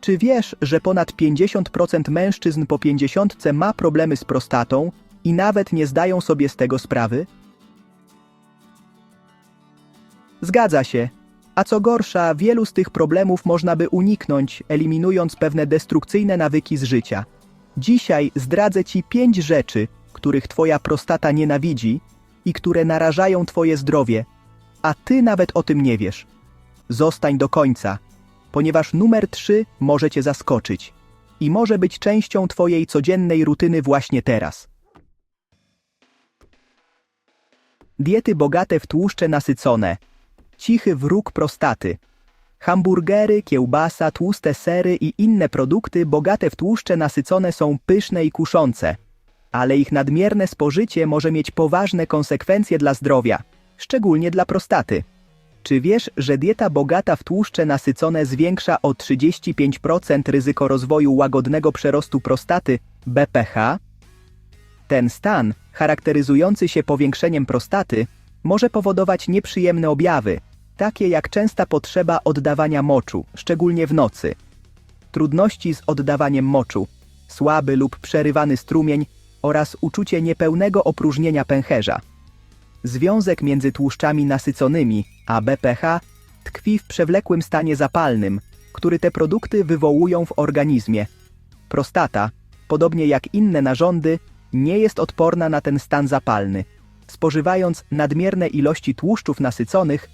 Czy wiesz, że ponad 50% mężczyzn po 50 ma problemy z prostatą i nawet nie zdają sobie z tego sprawy? Zgadza się. A co gorsza, wielu z tych problemów można by uniknąć, eliminując pewne destrukcyjne nawyki z życia. Dzisiaj zdradzę Ci pięć rzeczy, których Twoja prostata nienawidzi i które narażają Twoje zdrowie, a Ty nawet o tym nie wiesz. Zostań do końca, ponieważ numer 3 może Cię zaskoczyć i może być częścią Twojej codziennej rutyny właśnie teraz. Diety bogate w tłuszcze nasycone. Cichy wróg prostaty. Hamburgery, kiełbasa, tłuste sery i inne produkty bogate w tłuszcze nasycone są pyszne i kuszące, ale ich nadmierne spożycie może mieć poważne konsekwencje dla zdrowia, szczególnie dla prostaty. Czy wiesz, że dieta bogata w tłuszcze nasycone zwiększa o 35% ryzyko rozwoju łagodnego przerostu prostaty BPH? Ten stan, charakteryzujący się powiększeniem prostaty, może powodować nieprzyjemne objawy, takie jak częsta potrzeba oddawania moczu, szczególnie w nocy. Trudności z oddawaniem moczu, słaby lub przerywany strumień oraz uczucie niepełnego opróżnienia pęcherza. Związek między tłuszczami nasyconymi a BPH tkwi w przewlekłym stanie zapalnym, który te produkty wywołują w organizmie. Prostata, podobnie jak inne narządy, nie jest odporna na ten stan zapalny. Spożywając nadmierne ilości tłuszczów nasyconych,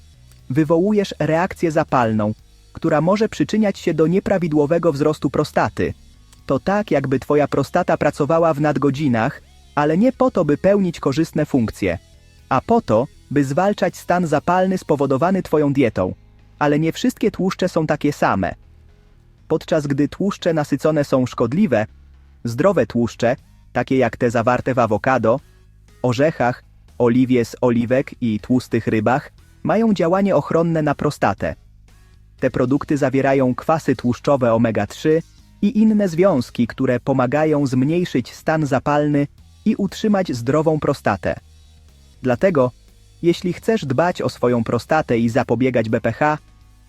wywołujesz reakcję zapalną, która może przyczyniać się do nieprawidłowego wzrostu prostaty. To tak, jakby twoja prostata pracowała w nadgodzinach, ale nie po to, by pełnić korzystne funkcje, a po to, by zwalczać stan zapalny spowodowany twoją dietą. Ale nie wszystkie tłuszcze są takie same. Podczas gdy tłuszcze nasycone są szkodliwe, zdrowe tłuszcze, takie jak te zawarte w awokado, orzechach, oliwie z oliwek i tłustych rybach, mają działanie ochronne na prostatę. Te produkty zawierają kwasy tłuszczowe omega-3 i inne związki, które pomagają zmniejszyć stan zapalny i utrzymać zdrową prostatę. Dlatego, jeśli chcesz dbać o swoją prostatę i zapobiegać BPH,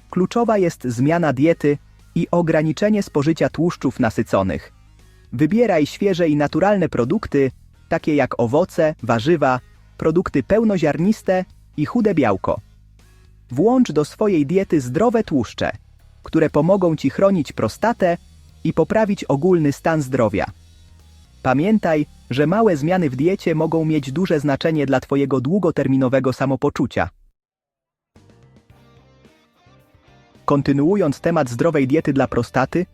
kluczowa jest zmiana diety i ograniczenie spożycia tłuszczów nasyconych. Wybieraj świeże i naturalne produkty, takie jak owoce, warzywa, produkty pełnoziarniste i chude białko. Włącz do swojej diety zdrowe tłuszcze, które pomogą Ci chronić prostatę i poprawić ogólny stan zdrowia. Pamiętaj, że małe zmiany w diecie mogą mieć duże znaczenie dla Twojego długoterminowego samopoczucia. Kontynuując temat zdrowej diety dla prostaty,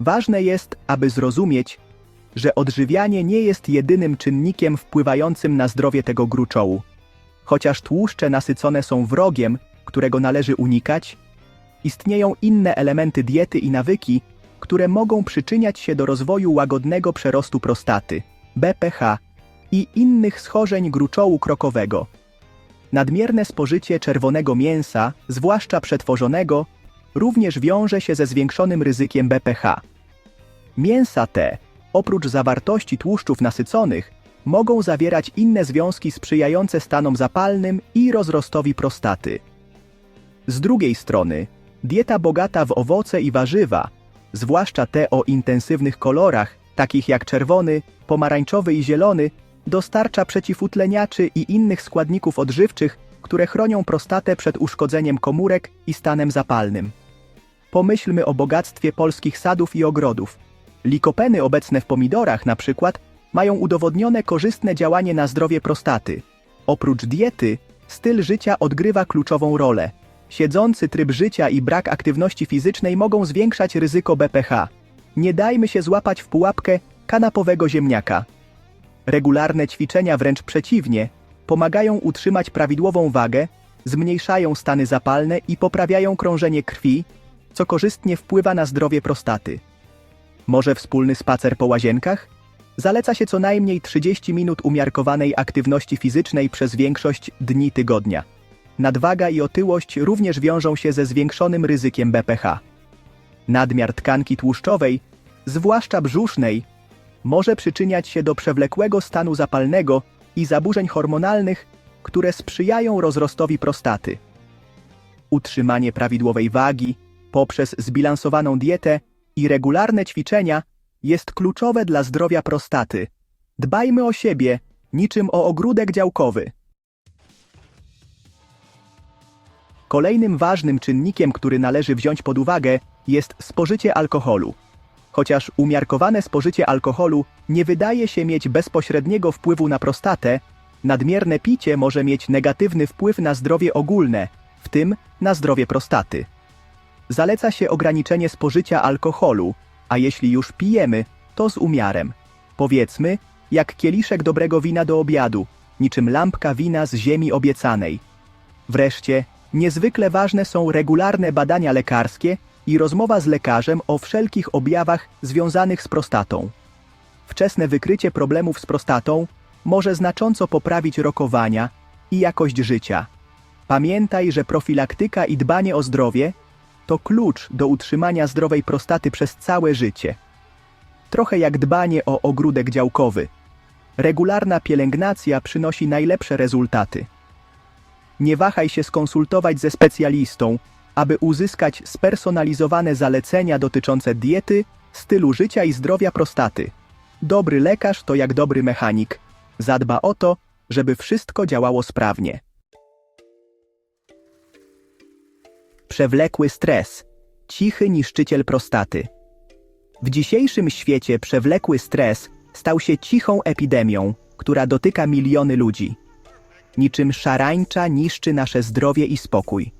ważne jest, aby zrozumieć, że odżywianie nie jest jedynym czynnikiem wpływającym na zdrowie tego gruczołu. Chociaż tłuszcze nasycone są wrogiem, którego należy unikać, istnieją inne elementy diety i nawyki, które mogą przyczyniać się do rozwoju łagodnego przerostu prostaty, BPH i innych schorzeń gruczołu krokowego. Nadmierne spożycie czerwonego mięsa, zwłaszcza przetworzonego, również wiąże się ze zwiększonym ryzykiem BPH. Mięsa te, oprócz zawartości tłuszczów nasyconych, mogą zawierać inne związki sprzyjające stanom zapalnym i rozrostowi prostaty. Z drugiej strony, dieta bogata w owoce i warzywa, zwłaszcza te o intensywnych kolorach, takich jak czerwony, pomarańczowy i zielony, dostarcza przeciwutleniaczy i innych składników odżywczych, które chronią prostatę przed uszkodzeniem komórek i stanem zapalnym. Pomyślmy o bogactwie polskich sadów i ogrodów. Likopeny obecne w pomidorach na przykład mają udowodnione korzystne działanie na zdrowie prostaty. Oprócz diety, styl życia odgrywa kluczową rolę. Siedzący tryb życia i brak aktywności fizycznej mogą zwiększać ryzyko BPH. Nie dajmy się złapać w pułapkę kanapowego ziemniaka. Regularne ćwiczenia wręcz przeciwnie, pomagają utrzymać prawidłową wagę, zmniejszają stany zapalne i poprawiają krążenie krwi, co korzystnie wpływa na zdrowie prostaty. Może wspólny spacer po łazienkach? Zaleca się co najmniej 30 minut umiarkowanej aktywności fizycznej przez większość dni tygodnia. Nadwaga i otyłość również wiążą się ze zwiększonym ryzykiem BPH. Nadmiar tkanki tłuszczowej, zwłaszcza brzusznej, może przyczyniać się do przewlekłego stanu zapalnego i zaburzeń hormonalnych, które sprzyjają rozrostowi prostaty. Utrzymanie prawidłowej wagi poprzez zbilansowaną dietę i regularne ćwiczenia jest kluczowe dla zdrowia prostaty. Dbajmy o siebie, niczym o ogródek działkowy. Kolejnym ważnym czynnikiem, który należy wziąć pod uwagę, jest spożycie alkoholu. Chociaż umiarkowane spożycie alkoholu nie wydaje się mieć bezpośredniego wpływu na prostatę, nadmierne picie może mieć negatywny wpływ na zdrowie ogólne, w tym na zdrowie prostaty. Zaleca się ograniczenie spożycia alkoholu, a jeśli już pijemy, to z umiarem. Powiedzmy, jak kieliszek dobrego wina do obiadu, niczym lampka wina z ziemi obiecanej. Wreszcie, niezwykle ważne są regularne badania lekarskie i rozmowa z lekarzem o wszelkich objawach związanych z prostatą. Wczesne wykrycie problemów z prostatą może znacząco poprawić rokowania i jakość życia. Pamiętaj, że profilaktyka i dbanie o zdrowie to klucz do utrzymania zdrowej prostaty przez całe życie. Trochę jak dbanie o ogródek działkowy. Regularna pielęgnacja przynosi najlepsze rezultaty. Nie wahaj się skonsultować ze specjalistą, aby uzyskać spersonalizowane zalecenia dotyczące diety, stylu życia i zdrowia prostaty. Dobry lekarz to jak dobry mechanik. Zadba o to, żeby wszystko działało sprawnie. Przewlekły stres. Cichy niszczyciel prostaty. W dzisiejszym świecie przewlekły stres stał się cichą epidemią, która dotyka miliony ludzi. Niczym szarańcza niszczy nasze zdrowie i spokój.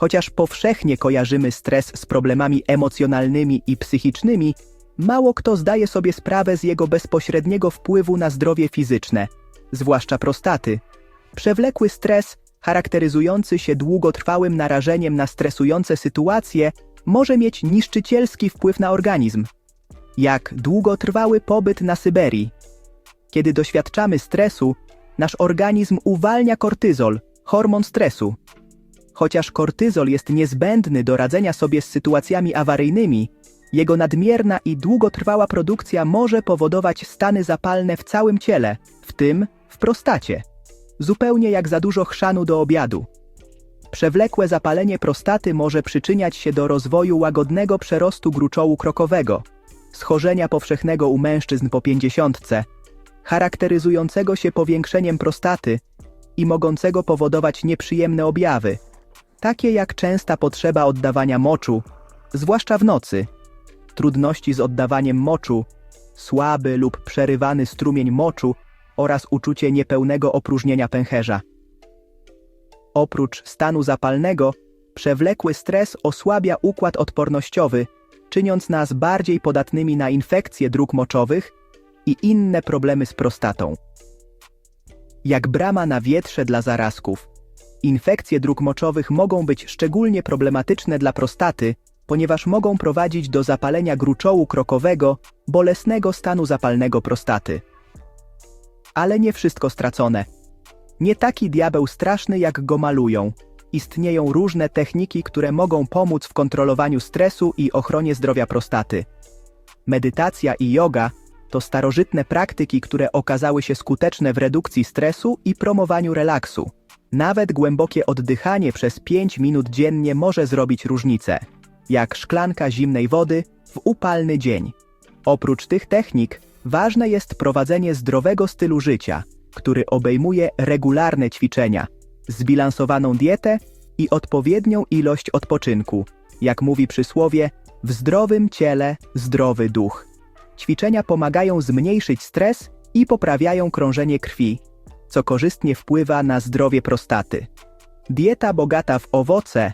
Chociaż powszechnie kojarzymy stres z problemami emocjonalnymi i psychicznymi, mało kto zdaje sobie sprawę z jego bezpośredniego wpływu na zdrowie fizyczne, zwłaszcza prostaty. Przewlekły stres, charakteryzujący się długotrwałym narażeniem na stresujące sytuacje, może mieć niszczycielski wpływ na organizm, jak długotrwały pobyt na Syberii. Kiedy doświadczamy stresu, nasz organizm uwalnia kortyzol, hormon stresu. Chociaż kortyzol jest niezbędny do radzenia sobie z sytuacjami awaryjnymi, jego nadmierna i długotrwała produkcja może powodować stany zapalne w całym ciele, w tym w prostacie. Zupełnie jak za dużo chrzanu do obiadu. Przewlekłe zapalenie prostaty może przyczyniać się do rozwoju łagodnego przerostu gruczołu krokowego, schorzenia powszechnego u mężczyzn po pięćdziesiątce, charakteryzującego się powiększeniem prostaty i mogącego powodować nieprzyjemne objawy, takie jak częsta potrzeba oddawania moczu, zwłaszcza w nocy, trudności z oddawaniem moczu, słaby lub przerywany strumień moczu oraz uczucie niepełnego opróżnienia pęcherza. Oprócz stanu zapalnego, przewlekły stres osłabia układ odpornościowy, czyniąc nas bardziej podatnymi na infekcje dróg moczowych i inne problemy z prostatą. Jak brama na wietrze dla zarazków, infekcje dróg moczowych mogą być szczególnie problematyczne dla prostaty, ponieważ mogą prowadzić do zapalenia gruczołu krokowego, bolesnego stanu zapalnego prostaty. Ale nie wszystko stracone. Nie taki diabeł straszny, jak go malują. Istnieją różne techniki, które mogą pomóc w kontrolowaniu stresu i ochronie zdrowia prostaty. Medytacja i yoga to starożytne praktyki, które okazały się skuteczne w redukcji stresu i promowaniu relaksu. Nawet głębokie oddychanie przez 5 minut dziennie może zrobić różnicę, jak szklanka zimnej wody w upalny dzień. Oprócz tych technik, ważne jest prowadzenie zdrowego stylu życia, który obejmuje regularne ćwiczenia, zbilansowaną dietę i odpowiednią ilość odpoczynku. Jak mówi przysłowie, w zdrowym ciele zdrowy duch. Ćwiczenia pomagają zmniejszyć stres i poprawiają krążenie krwi, co korzystnie wpływa na zdrowie prostaty. Dieta bogata w owoce,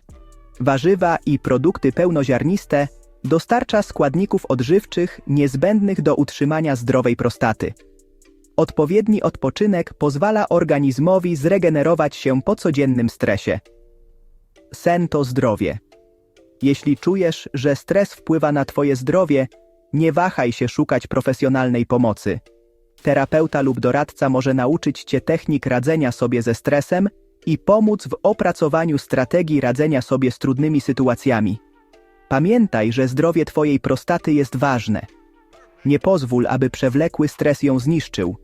warzywa i produkty pełnoziarniste dostarcza składników odżywczych niezbędnych do utrzymania zdrowej prostaty. Odpowiedni odpoczynek pozwala organizmowi zregenerować się po codziennym stresie. Sen to zdrowie. Jeśli czujesz, że stres wpływa na Twoje zdrowie, nie wahaj się szukać profesjonalnej pomocy. Terapeuta lub doradca może nauczyć Cię technik radzenia sobie ze stresem i pomóc w opracowaniu strategii radzenia sobie z trudnymi sytuacjami. Pamiętaj, że zdrowie Twojej prostaty jest ważne. Nie pozwól, aby przewlekły stres ją zniszczył.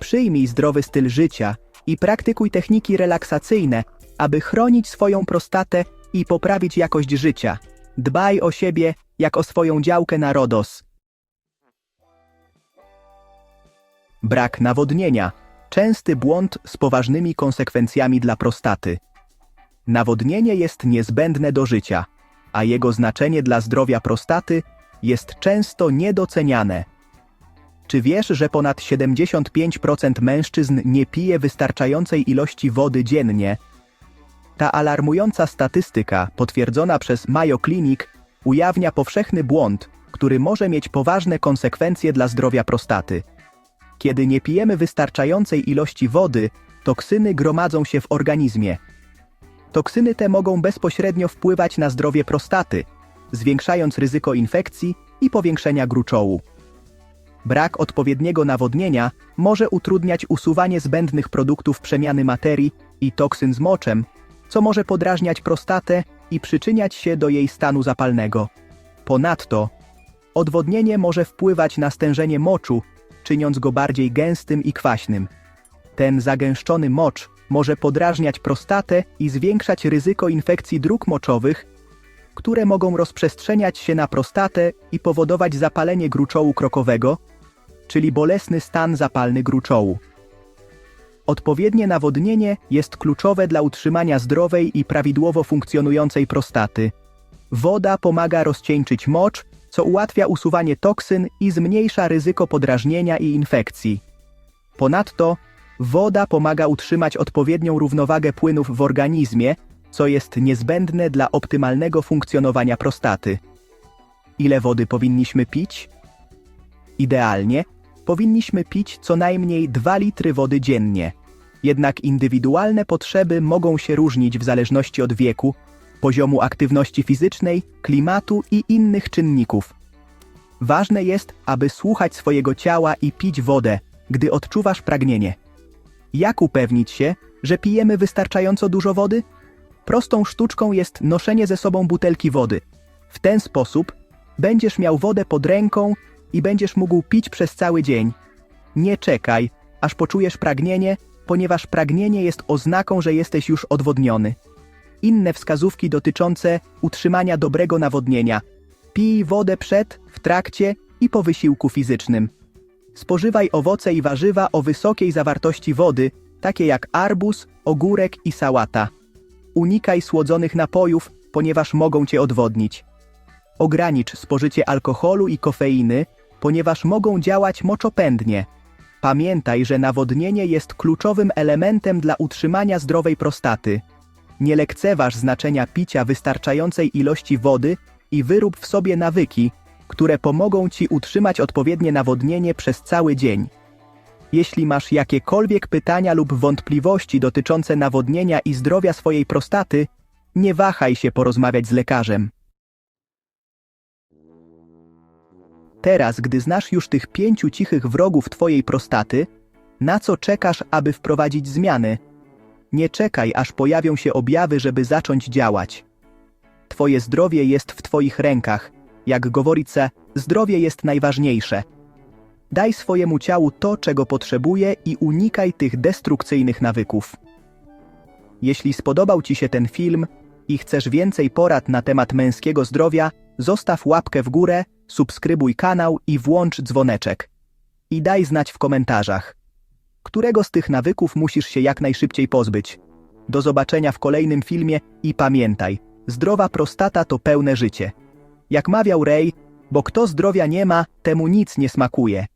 Przyjmij zdrowy styl życia i praktykuj techniki relaksacyjne, aby chronić swoją prostatę i poprawić jakość życia. Dbaj o siebie jak o swoją działkę na RODOS. Brak nawodnienia. Częsty błąd z poważnymi konsekwencjami dla prostaty. Nawodnienie jest niezbędne do życia, a jego znaczenie dla zdrowia prostaty jest często niedoceniane. Czy wiesz, że ponad 75% mężczyzn nie pije wystarczającej ilości wody dziennie? Ta alarmująca statystyka, potwierdzona przez Mayo Clinic, ujawnia powszechny błąd, który może mieć poważne konsekwencje dla zdrowia prostaty. Kiedy nie pijemy wystarczającej ilości wody, toksyny gromadzą się w organizmie. Toksyny te mogą bezpośrednio wpływać na zdrowie prostaty, zwiększając ryzyko infekcji i powiększenia gruczołu. Brak odpowiedniego nawodnienia może utrudniać usuwanie zbędnych produktów przemiany materii i toksyn z moczem, co może podrażniać prostatę i przyczyniać się do jej stanu zapalnego. Ponadto, odwodnienie może wpływać na stężenie moczu, czyniąc go bardziej gęstym i kwaśnym. Ten zagęszczony mocz może podrażniać prostatę i zwiększać ryzyko infekcji dróg moczowych, które mogą rozprzestrzeniać się na prostatę i powodować zapalenie gruczołu krokowego, czyli bolesny stan zapalny gruczołu. Odpowiednie nawodnienie jest kluczowe dla utrzymania zdrowej i prawidłowo funkcjonującej prostaty. Woda pomaga rozcieńczyć mocz, co ułatwia usuwanie toksyn i zmniejsza ryzyko podrażnienia i infekcji. Ponadto, woda pomaga utrzymać odpowiednią równowagę płynów w organizmie, co jest niezbędne dla optymalnego funkcjonowania prostaty. Ile wody powinniśmy pić? Idealnie powinniśmy pić co najmniej 2 litry wody dziennie. Jednak indywidualne potrzeby mogą się różnić w zależności od wieku, poziomu aktywności fizycznej, klimatu i innych czynników. Ważne jest, aby słuchać swojego ciała i pić wodę, gdy odczuwasz pragnienie. Jak upewnić się, że pijemy wystarczająco dużo wody? Prostą sztuczką jest noszenie ze sobą butelki wody. W ten sposób będziesz miał wodę pod ręką i będziesz mógł pić przez cały dzień. Nie czekaj, aż poczujesz pragnienie, ponieważ pragnienie jest oznaką, że jesteś już odwodniony. Inne wskazówki dotyczące utrzymania dobrego nawodnienia. Pij wodę przed, w trakcie i po wysiłku fizycznym. Spożywaj owoce i warzywa o wysokiej zawartości wody, takie jak arbuz, ogórek i sałata. Unikaj słodzonych napojów, ponieważ mogą cię odwodnić. Ogranicz spożycie alkoholu i kofeiny, ponieważ mogą działać moczopędnie. Pamiętaj, że nawodnienie jest kluczowym elementem dla utrzymania zdrowej prostaty. Nie lekceważ znaczenia picia wystarczającej ilości wody i wyrób w sobie nawyki, które pomogą Ci utrzymać odpowiednie nawodnienie przez cały dzień. Jeśli masz jakiekolwiek pytania lub wątpliwości dotyczące nawodnienia i zdrowia swojej prostaty, nie wahaj się porozmawiać z lekarzem. Teraz, gdy znasz już tych pięciu cichych wrogów Twojej prostaty, na co czekasz, aby wprowadzić zmiany? Nie czekaj, aż pojawią się objawy, żeby zacząć działać. Twoje zdrowie jest w Twoich rękach. Jak Goworice, zdrowie jest najważniejsze. Daj swojemu ciału to, czego potrzebuje i unikaj tych destrukcyjnych nawyków. Jeśli spodobał Ci się ten film i chcesz więcej porad na temat męskiego zdrowia, zostaw łapkę w górę, subskrybuj kanał i włącz dzwoneczek. I daj znać w komentarzach, którego z tych nawyków musisz się jak najszybciej pozbyć. Do zobaczenia w kolejnym filmie i pamiętaj, zdrowa prostata to pełne życie. Jak mawiał Ray, bo kto zdrowia nie ma, temu nic nie smakuje.